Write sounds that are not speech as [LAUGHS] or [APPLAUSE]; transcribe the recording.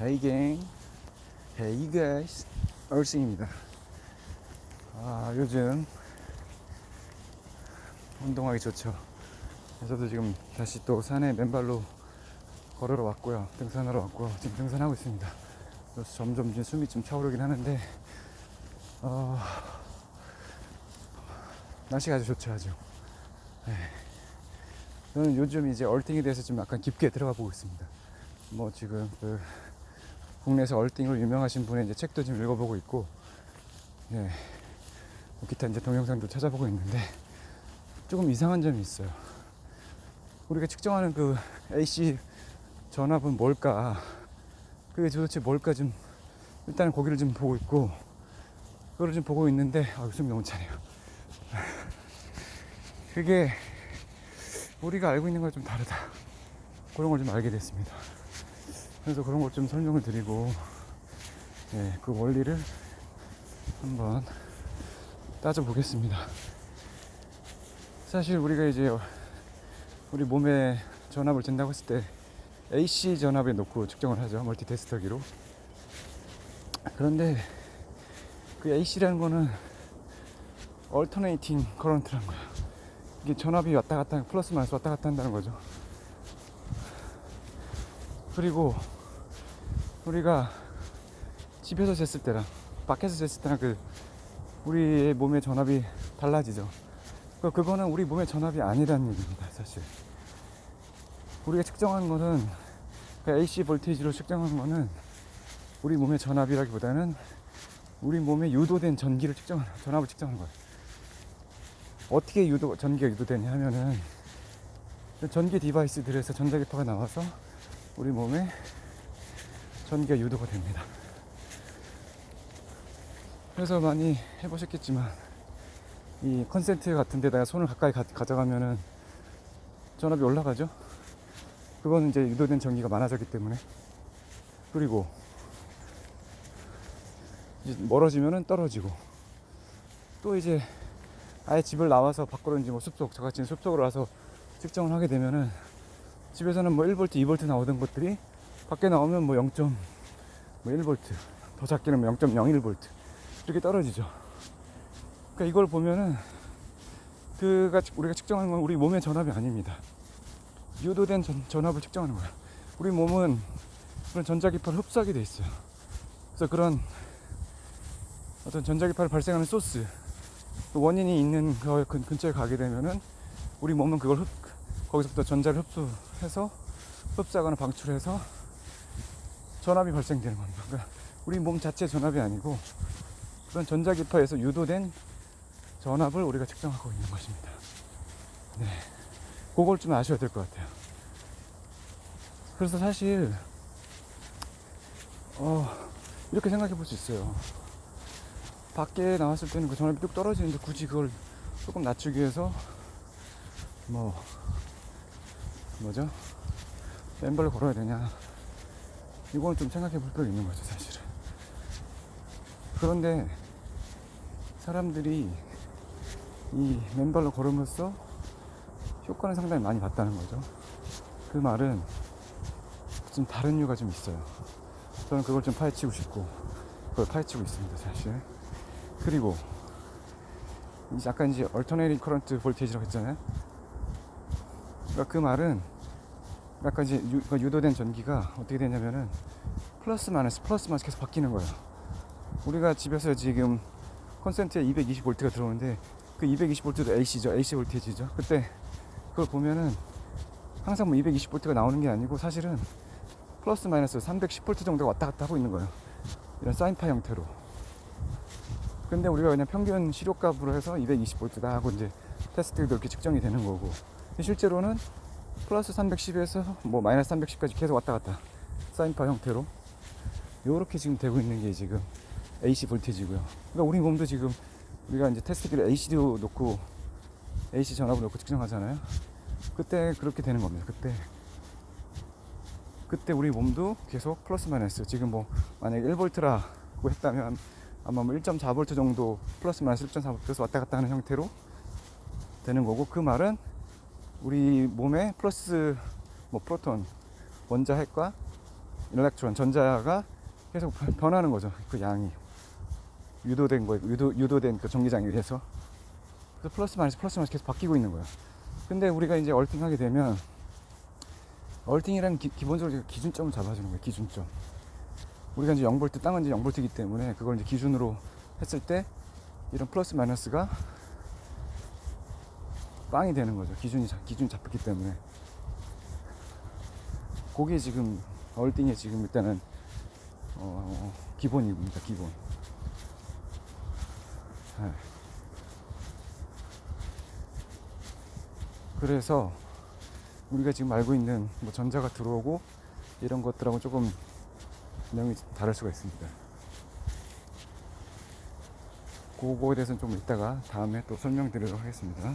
Hey gang, hey guys, 얼싱입니다. 아 요즘 운동하기 좋죠. 저도 지금 다시 또 산에 맨발로 걸으러 왔고요. 등산하러 왔고요. 지금 등산하고 있습니다. 그래서 점점 이제 숨이 좀 차오르긴 하는데 어, 날씨가 아주 좋죠 아주. 네. 저는 요즘 이제 얼팅에 대해서 좀 약간 깊게 들어가 보고 있습니다. 뭐 지금 그 국내에서 얼팅으로 유명하신 분의 이제 책도 지금 읽어보고 있고, 예, 뭐 기타 이제 동영상도 찾아보고 있는데 조금 이상한 점이 있어요. 우리가 측정하는 그 AC 전압은 뭘까? 그게 도대체 뭘까 좀 일단은 거기를 좀 보고 있고, 그거를 좀 보고 있는데 아, 웃음이 너무 차네요. 그게 우리가 알고 있는 건좀 다르다. 그런 걸 좀 알게 됐습니다. 그래서 그런 것 좀 설명을 드리고, 예, 그 원리를 한번 따져보겠습니다. 사실 우리가 이제 우리 몸의 전압을 잰다고 했을 때 AC 전압에 놓고 측정을 하죠. 멀티 테스터기로. 그런데 그 AC라는 거는 얼터네이팅 커런트라는 거야. 이게 전압이 왔다 갔다 플러스 마이너스 왔다 갔다 한다는 거죠. 그리고 우리가 집에서 쟀을 때랑 밖에서 쟀을 때랑 그 우리의 몸의 전압이 달라지죠. 그 그거는 우리 몸의 전압이 아니라는 얘기입니다, 사실. 우리가 측정한 거는 그 AC 볼테이지로 측정한 거는 우리 몸의 전압이라기보다는 우리 몸에 유도된 전기를 측정하는 전압을 측정하는 거예요. 어떻게 유도 전기가 유도되냐 하면은 그 전기 디바이스들에서 전자기파가 나와서 우리 몸에 전기가 유도가 됩니다. 그래서 많이 해보셨겠지만 이 컨센트 같은 데다가 손을 가까이 가, 가져가면은 전압이 올라가죠. 그거는 이제 유도된 전기가 많아졌기 때문에 그리고 멀어지면은 떨어지고 또 이제 아예 집을 나와서 밖으로 이제 뭐 숲속 저같이 숲속으로 와서 측정을 하게 되면은 집에서는 뭐 1V, 2V 나오던 것들이 밖에 나오면 뭐 0. 뭐 1V 더 작게는 뭐 0.01V 이렇게 떨어지죠. 그러니까 이걸 보면은 그가 우리가 측정하는 건 우리 몸의 전압이 아닙니다. 유도된 전, 전압을 측정하는 거야. 우리 몸은 그런 전자기파를 흡수하게 돼 있어요. 그래서 그런 어떤 전자기파를 발생하는 소스, 그 원인이 있는 그 근- 근처에 가게 되면은 우리 몸은 그걸 흡, 거기서부터 전자를 흡수해서 흡수하거나 방출해서 전압이 발생되는 겁니다. [LAUGHS] 우리 몸 자체 전압이 아니고 그런 전자기파에서 유도된 전압을 우리가 측정하고 있는 것입니다. 네. 그걸 좀 아셔야 될 것 같아요. 그래서 사실, 어, 이렇게 생각해 볼 수 있어요. 밖에 나왔을 때는 그 전압이 뚝 떨어지는데 굳이 그걸 조금 낮추기 위해서, 뭐, 뭐죠? 맨발로 걸어야 되냐. 이건 좀 생각해 볼 필요가 있는 거죠, 사실은. 그런데 사람들이 이 맨발로 걸음으로써 효과는 상당히 많이 봤다는 거죠. 그 말은 좀 다른 이유가 좀 있어요. 저는 그걸 좀 파헤치고 싶고, 그걸 파헤치고 있습니다, 사실. 그리고, 아까 이제 얼터네이팅 커런트 볼테이지라고 했잖아요. 그러니까 그 말은 약간 이제 유, 그 유도된 전기가 어떻게 되냐면은 플러스 마이너스 플러스 마이너스 계속 바뀌는 거예요. 우리가 집에서 지금 콘센트에 220V가 들어오는데 그 220V도 AC죠. AC 볼테이지죠. 그때 그걸 보면은 항상 뭐 220V가 나오는 게 아니고 사실은 플러스 마이너스 310V 정도가 왔다 갔다 하고 있는 거예요. 이런 사인파 형태로. 근데 우리가 그냥 평균 시료값으로 해서 220V다 하고 이제 테스트도 이렇게 측정이 되는 거고. 실제로는 플러스 310에서 뭐 마이너스 310까지 계속 왔다 갔다. 사인파 형태로. 요렇게 지금 되고 있는 게 지금 AC 볼테이지고요. 그러니까 우리 몸도 지금 우리가 이제 테스트기를 AC도 놓고 AC 전압을 놓고 측정하잖아요. 그때 그렇게 되는 겁니다. 그때 그때 우리 몸도 계속 플러스 마이너스 지금 뭐 만약에 1볼트라고 했다면 아마 뭐 1.4볼트 정도 플러스 마이너스 1.4볼트에서 왔다 갔다 하는 형태로 되는 거고 그 말은 우리 몸에 플러스 뭐 프로톤 원자 핵과 일렉트론 전자가 계속 변- 변하는 거죠. 그 양이 유도된 거 유도 유도된 그 전기장에 의해서 그래서 플러스 마이너스 플러스 마이너스 계속 바뀌고 있는 거예요. 근데 우리가 이제 얼팅하게 되면 얼팅이란 기, 기본적으로 기준점을 잡아주는 거예요. 기준점. 우리가 이제 0볼트 땅은 이제 0볼트이기 때문에 그걸 이제 기준으로 했을 때 이런 플러스 마이너스가 빵이 되는 거죠. 기준이 잡- 기준이 잡혔기 때문에 그게 지금 얼팅의 지금 일단은 어, 기본입니다. 기본. 네. 그래서 우리가 지금 알고 있는 뭐 전자가 들어오고 이런 것들하고 조금 내용이 다를 수가 있습니다. 그거에 대해서는 좀 이따가 다음에 또 설명드리도록 하겠습니다.